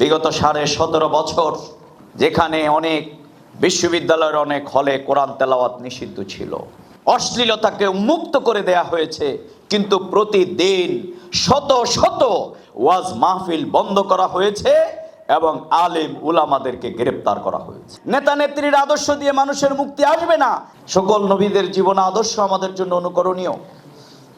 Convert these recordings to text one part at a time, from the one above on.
বিগত সাড়ে সতেরো বছর যেখানে অনেক বিশ্ববিদ্যালয়ের অনেক হলে কোরআন তেলাওয়াত নিষিদ্ধ ছিল। অশ্লীলতাকে মুক্ত করে দেয়া হয়েছে, কিন্তু প্রতিদিন শত শত ওয়াজ মাহফিল বন্ধ করা হয়েছে এবং আলেম উলামাদেরকে গ্রেপ্তার করা হয়েছে। নেতা নেত্রীর আদর্শ দিয়ে মানুষের মুক্তি আসবে না। সকল নবীদের জীবন আদর্শ আমাদের জন্য অনুকরণীয়।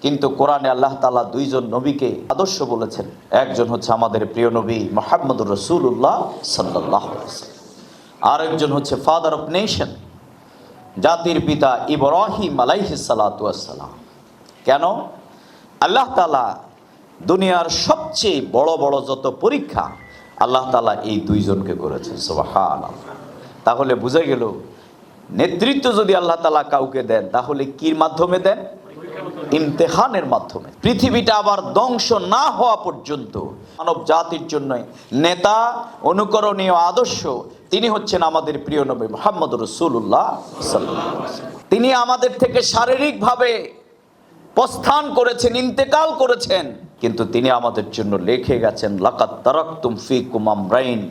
কিন্তু কোরআনে আল্লাহ তালা দুইজন নবীকে আদর্শ বলেছেন। একজন হচ্ছে আমাদের প্রিয় নবী মোহাম্মদুর রসুল্লাহ সাল্লাহ আরেকজন হচ্ছে ফাদার অফ নেশন জাতির পিতা ইব্রাহিম আলাইহিসালাম কেন? আল্লাহ তালা দুনিয়ার সবচেয়ে বড় বড় যত পরীক্ষা, আল্লাহ তালা এই দুইজনকে করেছেন সোবাহান তাহলে বুঝে গেল, নেতৃত্ব যদি আল্লাহ তালা কাউকে দেন, তাহলে কির মাধ্যমে দেন? ইমতেহানের মাধ্যমে। পৃথিবীটা আবার ধ্বংস না হওয়া পর্যন্ত মানব জাতির জন্য নেতা, অনুকরণীয় আদর্শ, তিনি হচ্ছেন আমাদের প্রিয় নবী মোহাম্মদ রসুল্লাহ তিনি আমাদের থেকে শারীরিকভাবে প্রস্থান করেছেন, ইন্তেকাল করেছেন, কিন্তু তিনি আমাদের জন্য লেখে গেছেন লাকাত তারাকতুম ফি কুমাম রাইন।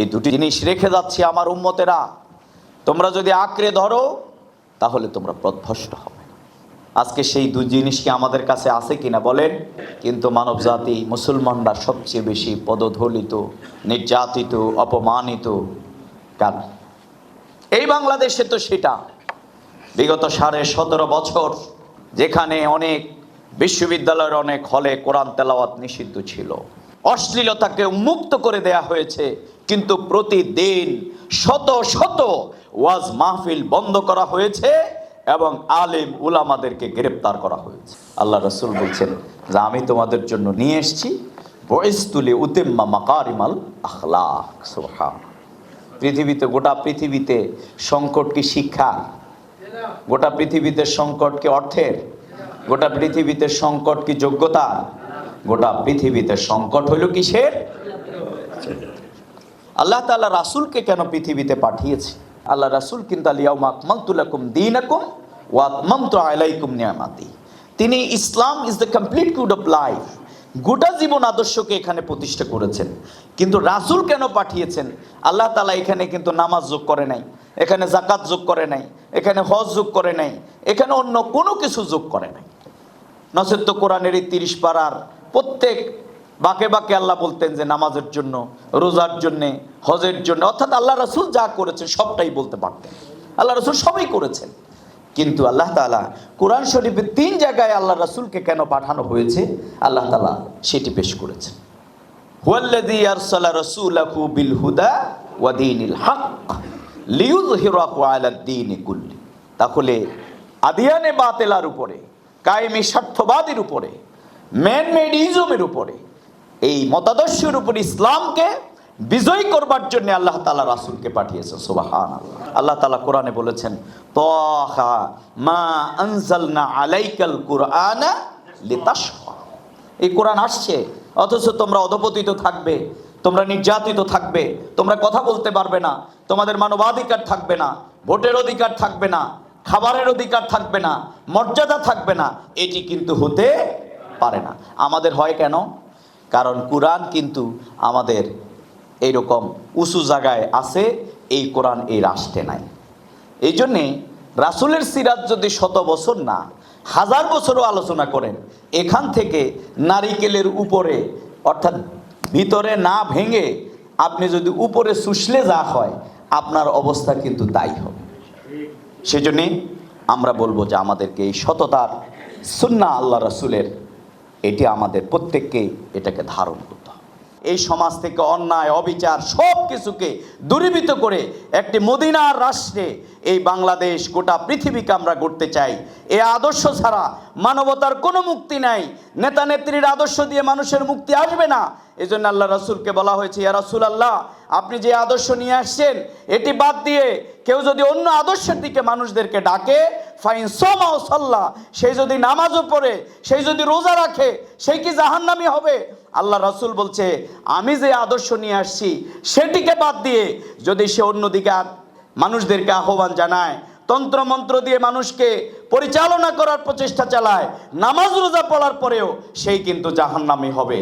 এই দুটি জিনিস রেখে যাচ্ছি আমার উম্মতেরা। তোমরা যদি আঁকড়ে ধরো, তাহলে তোমরা পথভ্রষ্ট হবে। আজকে সেই দুই জিনিস কি আমাদের কাছে আছে কিনা বলেন? কিন্তু মানব জাতি মুসলমানরা সবচেয়ে বেশি পদধলিত, নির্যাতিত, অপমানিত কার? এই বাংলাদেশে তো সেটা। বিগত সাড়ে সতেরো বছর যেখানে অনেক বিশ্ববিদ্যালয়ের অনেক হলে কোরআন তেলাওয়াত নিষিদ্ধ ছিল। অশ্লীলতাকে মুক্ত করে দেয়া হয়েছে, কিন্তু প্রতিদিন শত শত ওয়াজ মাহফিল বন্ধ করা হয়েছে এবং আলেম উলামাদেরকে গ্রেপ্তার করা হয়েছে। আল্লাহ রসুল বলছেন যে আমি তোমাদের জন্য নিয়ে এসেছি বয়স তুলে উতেম্মা মাকারিমাল সুবহান। পৃথিবীতে, গোটা পৃথিবীতে সংকট কি শিক্ষা, গোটা পৃথিবীতে সংকট কি অর্থের, গোটা পৃথিবীতে সংকট কি যোগ্যতা, গোটা পৃথিবীতে সংকট হইল কিসের? আল্লাহ তাআলা রাসুলকে কেন পৃথিবীতে পাঠিয়েছে? আল্লাহ রাসূল কিন্তু আলিয়াউমা আকমালতুলাকুম দীনাকুম ওয়া আতমামতু আলাইকুম নিয়ামাতি। তিনি Islam is the complete code of life গোটা জীবন আদর্শকে এখানে প্রতিষ্ঠা করেছেন। কিন্তু রাসূল কেন পাঠিয়েছেন? আল্লাহ তালা এখানে কিন্তু নামাজ যোগ করে নাই, এখানে জাকাত যোগ করে নাই, এখানে হজ যোগ করে নাই, এখানে অন্য কোনো কিছু যোগ করে নাই। নসেত্য কোরআনের এই তিরিশ পাড়ার প্রত্যেক বাকে বাকে আল্লাহ বলতেন যে নামাজের জন্য, রোজার জন্যে, হজের জন্য, অর্থাৎ আল্লাহ রসুল যা করেছেন সবটাই বলতে পারতেন। আল্লাহ রসুল সবই করেছেন। কিন্তু আল্লাহ তালা কোরআন শরীফের তিন জায়গায় আল্লাহ রসুলকে কেন পাঠানো হয়েছে? আল্লাহ তালা সেটি পেশ করেছেন। হুয়াল্লাযী আরসালা রাসূলাহু বিল হুদা ওয়া দীনিল হক লিইয়ুযহিরাহু আলাদ দীনি কুল্লি। তাহলে আদিয়ানে বাতেলার উপরে, কায়েমি স্বার্থবাদীর উপরে ম্যান মেড ইজমের উপরে এই মতাদর্শের উপর ইসলামকে বিজয় করবার জন্য আল্লাহ তালা রাসুলকে পাঠিয়েছে সুবাহান আল্লাহ তালা কোরআনে বলেছেন, তহা মা আনজালনা আলাইকাল কুরআনা লিতাশকা। এই কোরআন আসছে, অথচ তোমরা অধপতিত থাকবে, তোমরা নির্যাতিত থাকবে, তোমরা কথা বলতে পারবে না, তোমাদের মানবাধিকার থাকবে না, ভোটের অধিকার থাকবে না, খাবারের অধিকার থাকবে না, মর্যাদা থাকবে না, এটি কিন্তু হতে পারে না। আমাদের হয় কেন? কারণ কোরআন কিন্তু আমাদের এইরকম উঁচু জায়গায় আছে, এই কোরআন এই রাষ্ট্রে নাই। এই জন্যে রাসুলের সিরাত যদি শত বছর না, হাজার বছরও আলোচনা করেন, এখান থেকে নারিকেলের উপরে, অর্থাৎ ভিতরে না ভেঙে আপনি যদি উপরে শুষলে যা হয়, আপনার অবস্থা কিন্তু তাই হবে। সেজন্যে আমরা বলব যে আমাদেরকে এই সততার সুন্না আল্লাহ রসুলের এটি আমাদের প্রত্যেককে এটাকে ধারণ করতে হবে। এই সমাজ থেকে অন্যায়, অবিচার সব কিছুকে দূরীভূত করে একটি মদিনার রাষ্ট্রে এই বাংলাদেশ, গোটা পৃথিবীকে আমরা গড়তে চাই। এ আদর্শ ছাড়া মানবতার কোনো মুক্তি নাই। নেতা নেত্রীর আদর্শ দিয়ে মানুষের মুক্তি আসবে না। এই জন্য আল্লাহ রসুলকে বলা হয়েছে, ইয়া রসুল আল্লাহ আপনি যে আদর্শ নিয়ে আসছেন, এটি বাদ দিয়ে কেউ যদি অন্য আদর্শের দিকে মানুষদেরকে ডাকে, ফাইন সোমা ও সাল্লাহ সেই যদি নামাজও পড়ে সেই যদি রোজা রাখে সেই কি জাহান্নামি হবে? আল্লাহ রসুল বলছে, আমি যে আদর্শ নিয়ে আসছি, সেটিকে বাদ দিয়ে যদি সে অন্যদিকে মানুষদেরকে আহ্বান জানায়, তন্ত্রমন্ত্র দিয়ে মানুষকে পরিচালনা করার প্রচেষ্টা চালায়, নামাজ রোজা পড়ার পরেও সেই কিন্তু জাহান্নামি হবে।